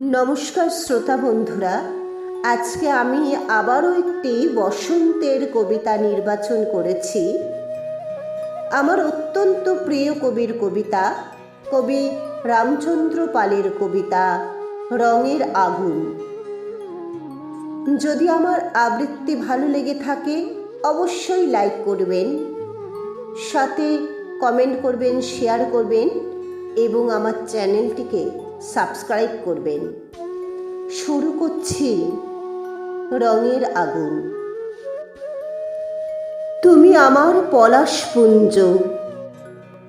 নমস্কার শ্রোতা বন্ধুরা, আজকে আমি আবারও একটি বসন্তের কবিতা নির্বাচন করেছি। আমার অত্যন্ত প্রিয় কবির কবিতা, কবি রামচন্দ্র পালের কবিতা, রঙের আগুন। যদি আমার আবৃত্তি ভালো লেগে থাকে, অবশ্যই লাইক করবেন, সাথে কমেন্ট করবেন, শেয়ার করবেন এবং আমার চ্যানেলটিকে সাবস্ক্রাইব করবেন। শুরু করছি রঙের আগুন। তুমি আমার পলাশপুঞ্জ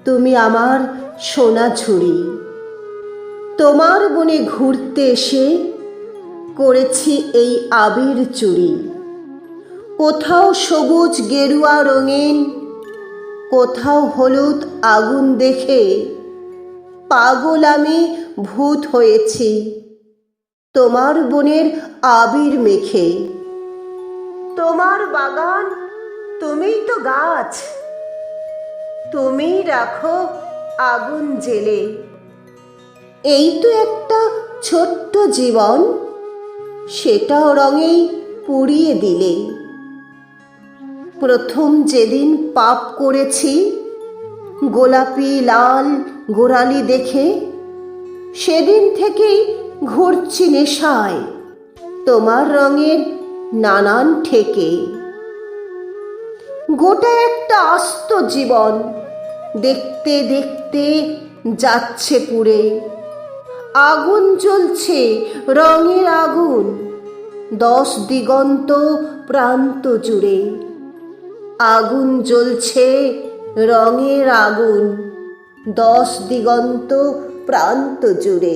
তুমি আমার সোনা ঝুড়ি। তোমার বনে ঘুরতে এসে করেছি এই আবির চুরি। কোথাও সবুজ গেরুয়া রঙিন, কোথাও হলুদ আগুন দেখে পাগল আমি ভূত হয়েছি। তোমার বোনের আবির মেখে। তোমার বাগান, তুমিই তো গাছ। তুমি রাখো আগুন জেলে। এই তো একটা ছোট্ট জীবন সেটাও রঙেই পুড়িয়ে দিলে। প্রথম যেদিন পাপ করেছি, গোলাপি, লাল গোড়ালি দেখে সেদিন থেকেই ঘুরছি নেশায় তোমার রঙের নানান ঠেকে। গোটা একটা আস্ত জীবন দেখতে দেখতে যাচ্ছে পুড়ে। আগুন জ্বলছে রঙের আগুন, দশ দিগন্ত প্রান্ত জুড়ে। আগুন জ্বলছে রঙের আগুন। দশ দিগন্ত প্রান্ত জুড়ে